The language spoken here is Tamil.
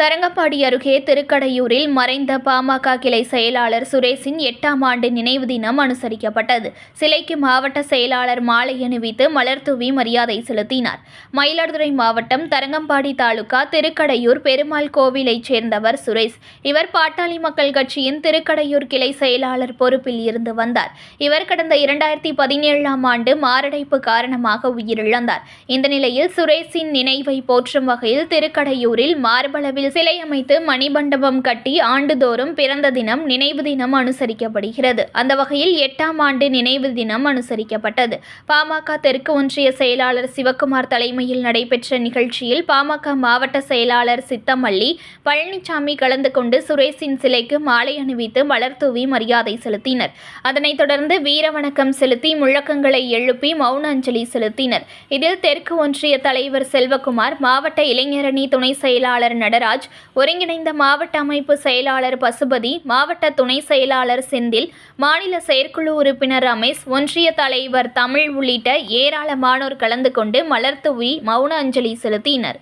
தரங்கம்பாடி அருகே திருக்கடையூரில் மறைந்த பாமக கிளை செயலாளர் சுரேஷின் எட்டாம் ஆண்டு நினைவு தினம் அனுசரிக்கப்பட்டது. சிலைக்கு மாவட்ட செயலாளர் மாலை அணிவித்து மலர்தூவி மரியாதை செலுத்தினார். மயிலாடுதுறை மாவட்டம் தரங்கம்பாடி தாலுகா திருக்கடையூர் பெருமாள் கோவிலைச் சேர்ந்தவர் சுரேஷ். இவர் பாட்டாளி மக்கள் கட்சியின் திருக்கடையூர் கிளை செயலாளர் பொறுப்பில் இருந்து வந்தார். இவர் கடந்த இரண்டாயிரத்தி பதினேழாம் ஆண்டு மாரடைப்பு காரணமாக உயிரிழந்தார். இந்த நிலையில் சுரேஷின் நினைவை போற்றும் வகையில் திருக்கடையூரில் மார்பளவில் சிலை அமைத்து மணிமண்டபம் கட்டி ஆண்டுதோறும் பிறந்த தினம் நினைவு தினம் அனுசரிக்கப்படுகிறது. அந்த வகையில் எட்டாம் ஆண்டு நினைவு தினம் அனுசரிக்கப்பட்டது. பாமக தெற்கு ஒன்றிய செயலாளர் சிவக்குமார் தலைமையில் நடைபெற்ற நிகழ்ச்சியில் பாமக மாவட்ட செயலாளர் சித்தமல்லி பழனிசாமி கலந்து கொண்டு சுரேஷின் சிலைக்கு மாலை அணிவித்து மலர்தூவி மரியாதை செலுத்தினர். அதனைத் தொடர்ந்து வீரவணக்கம் செலுத்தி முழக்கங்களை எழுப்பி மௌன அஞ்சலி செலுத்தினர். இதில் தெற்கு ஒன்றிய தலைவர் செல்வகுமார் மாவட்ட இளைஞரணி துணை செயலாளர் நடராஜ் ஒருங்கிணைந்த மாவட்ட அமைப்பு செயலாளர் பசுபதி மாவட்ட துணை செயலாளர் செந்தில் மாநில செயற்குழு உறுப்பினர் ரமேஷ் ஒன்றிய தலைவர் தமிழ் உள்ளிட்ட ஏராளமானோர் கலந்து கொண்டு மலர்தூவி மௌன அஞ்சலி செலுத்தினர்.